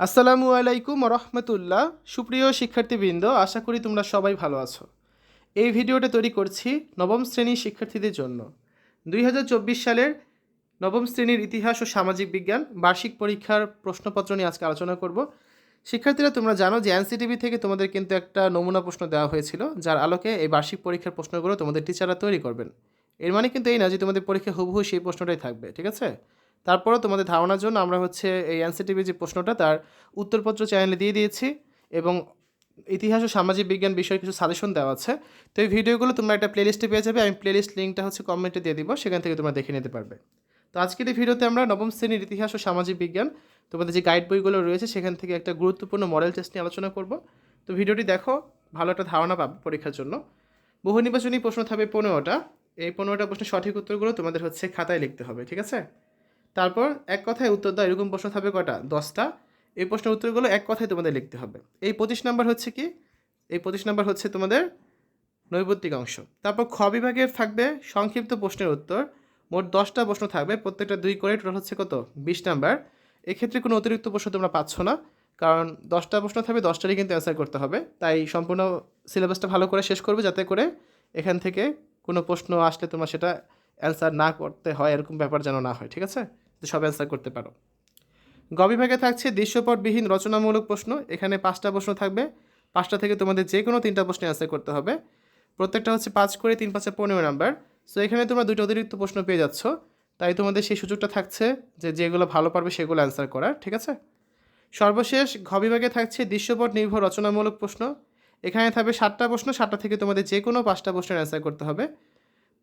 আসসালামু আলাইকুম রহমতুল্লাহ সুপ্রিয় শিক্ষার্থীবৃন্দ, আশা করি তোমরা সবাই ভালো আছো। এই ভিডিওটা তৈরি করছি নবম শ্রেণির শিক্ষার্থীদের জন্য। দুই হাজার চব্বিশ সালের নবম শ্রেণির ইতিহাস ও সামাজিক বিজ্ঞান বার্ষিক পরীক্ষার প্রশ্নপত্র নিয়ে আজকে আলোচনা করব। শিক্ষার্থীরা, তোমরা জানো যে এনসিটিভি থেকে তোমাদের কিন্তু একটা নমুনা প্রশ্ন দেওয়া হয়েছিল, যার আলোকে এই বার্ষিক পরীক্ষার প্রশ্নগুলো তোমাদের টিচাররা তৈরি করবেন। এর মানে কিন্তু এই না যে তোমাদের পরীক্ষা হুবহু সেই প্রশ্নটাই থাকবে, ঠিক আছে? তারপরেও তোমাদের ধারণার জন্য আমরা হচ্ছে এই এনসিটিভি যে প্রশ্নটা, তার উত্তরপত্র চ্যানেলে দিয়ে দিয়েছি এবং ইতিহাস ও সামাজিক বিজ্ঞান বিষয়ে কিছু সাজেশন দেওয়া আছে। তো এই ভিডিওগুলো তোমরা একটা প্লেলিস্টে পেয়ে যাবে। আমি প্লেলিস্ট লিঙ্কটা হচ্ছে কমেন্টে দিয়ে দিব, সেখান থেকে তোমরা দেখে নিতে পারবে। তো আজকের এই ভিডিওতে আমরা নবম শ্রেণির ইতিহাস ও সামাজিক বিজ্ঞান, তোমাদের যে গাইড বইগুলো রয়েছে, সেখান থেকে একটা গুরুত্বপূর্ণ মডেল টেস্ট নিয়ে আলোচনা করব। তো ভিডিওটি দেখো, ভালো একটা ধারণা পাবে পরীক্ষার জন্য। বহু নির্বাচনী প্রশ্ন থাকবে পনেরোটা। এই পনেরোটা প্রশ্নের সঠিক উত্তরগুলো তোমাদের হচ্ছে খাতায় লিখতে হবে, ঠিক আছে? তারপর এক কথায় উত্তর দাও, এরকম প্রশ্ন থাকবে কটা দশটা। এই প্রশ্নের উত্তরগুলো এক কথায় তোমাদের লিখতে হবে। এই পঁচিশ নাম্বার হচ্ছে কি? এই পঁচিশ নাম্বার হচ্ছে তোমাদের নৈবত্তিক অংশ। তারপর খ বিভাগের থাকবে সংক্ষিপ্ত প্রশ্নের উত্তর। মোট দশটা প্রশ্ন থাকবে, প্রত্যেকটা দুই করে, টোটাল হচ্ছে কত? বিশ নাম্বার। এক্ষেত্রে কোনো অতিরিক্ত প্রশ্ন তোমরা পাচ্ছ না, কারণ দশটা প্রশ্ন থাকবে, দশটারই কিন্তু অ্যান্সার করতে হবে। তাই সম্পূর্ণ সিলেবাসটা ভালো করে শেষ করবে, যাতে করে এখান থেকে কোনো প্রশ্ন আসলে তোমরা সেটা অ্যান্সার না করতে হয়, এরকম ব্যাপার যেন না হয়, ঠিক আছে? তো সব অ্যান্সার করতে পারো। গ বিভাগে থাকছে দৃশ্যপটবিহীন রচনামূলক প্রশ্ন। এখানে পাঁচটা প্রশ্ন থাকবে। পাঁচটা থেকে তোমাদের যে কোনো তিনটা প্রশ্নে অ্যান্সার করতে হবে। প্রত্যেকটা হচ্ছে পাঁচ করে তিন পাঁচে পনেরো নাম্বার সো এখানে তোমরা দুটো অতিরিক্ত প্রশ্ন পেয়ে যাচ্ছ। তাই তোমাদের সেই সুযোগটা থাকছে যে যেগুলো ভালো পারবে সেগুলো অ্যান্সার করার, ঠিক আছে? সর্বশেষ, ঘ বিভাগে থাকছে দৃশ্যপট নির্ভর রচনামূলক প্রশ্ন। এখানে থাকবে সাতটা প্রশ্ন। সাতটা থেকে তোমাদের যে কোনো পাঁচটা প্রশ্নের অ্যান্সার করতে হবে।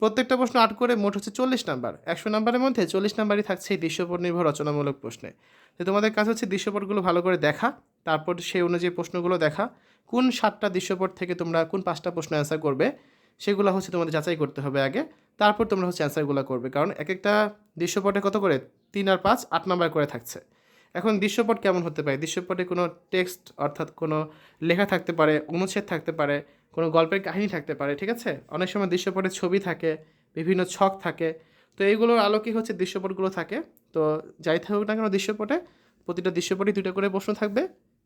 প্রত্যেকটা প্রশ্ন আট করে মোট হচ্ছে চল্লিশ নাম্বার। একশো নাম্বারের মধ্যে চল্লিশ নাম্বারই থাকছে এই দৃশ্যপট নির্ভর রচনামূলক প্রশ্নে। তো তোমাদের কাছে হচ্ছে দৃশ্যপটগুলো ভালো করে দেখা, তারপর সেই অনুযায়ী প্রশ্নগুলো দেখা, কোন সাতটা দৃশ্যপট থেকে তোমরা কোন পাঁচটা প্রশ্ন অ্যান্সার করবে, সেগুলো হচ্ছে তোমাদের যাচাই করতে হবে আগে, তারপর তোমরা হচ্ছে অ্যান্সারগুলো করবে। কারণ এক একটা দৃশ্যপটে কত করে? তিন আর পাঁচ আট নাম্বার করে থাকছে। এখন দৃশ্যপট কেমন হতে পারে? দৃশ্যপটে কোনো টেক্সট অর্থাৎ কোনো লেখা থাকতে পারে, অনুচ্ছেদ থাকতে পারে, কোনো গল্পের কাহিনী থাকতে পারে, ঠিক আছে? অনেক সময় দৃশ্যপটে ছবি থাকে, বিভিন্ন ছক থাকে। তো এইগুলোর আলোকে হচ্ছে দৃশ্যপটগুলো থাকে। তো যাই থাকুক না কেন দৃশ্যপটে, প্রতিটা দৃশ্যপটে দুটো করে প্রশ্ন থাকবে,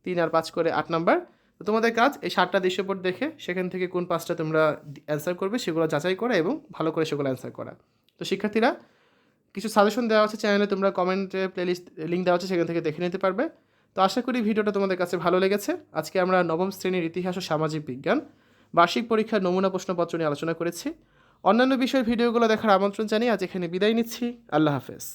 তিন আর পাঁচ করে আট নাম্বার। তো তোমাদের কাজ, এই সাতটা দৃশ্যপট দেখে সেখান থেকে কোন পাঁচটা তোমরা অ্যান্সার করবে সেগুলো যাচাই করা এবং ভালো করে সেগুলো অ্যান্সার করা। তো শিক্ষার্থীরা কিছু সাজেশন দেওয়া আছে চ্যানেলে তোমরা কমেন্টে প্লেলিস্ট লিঙ্ক দেওয়া আছে, সেখান থেকে দেখে নিতে পারবে। তো আশা করি ভিডিওটা তোমাদের কাছে ভালো লেগেছে। আজকে আমরা নবম শ্রেণির ইতিহাস ও সামাজিক বিজ্ঞান, বার্ষিক পরীক্ষার নমুনা প্রশ্নপত্র নিয়ে আলোচনা করেছি। অন্যান্য বিষয়ের ভিডিওগুলো দেখার আমন্ত্রণ জানিয়ে আজ এখানে বিদায় নিচ্ছি। আল্লাহ হাফেজ।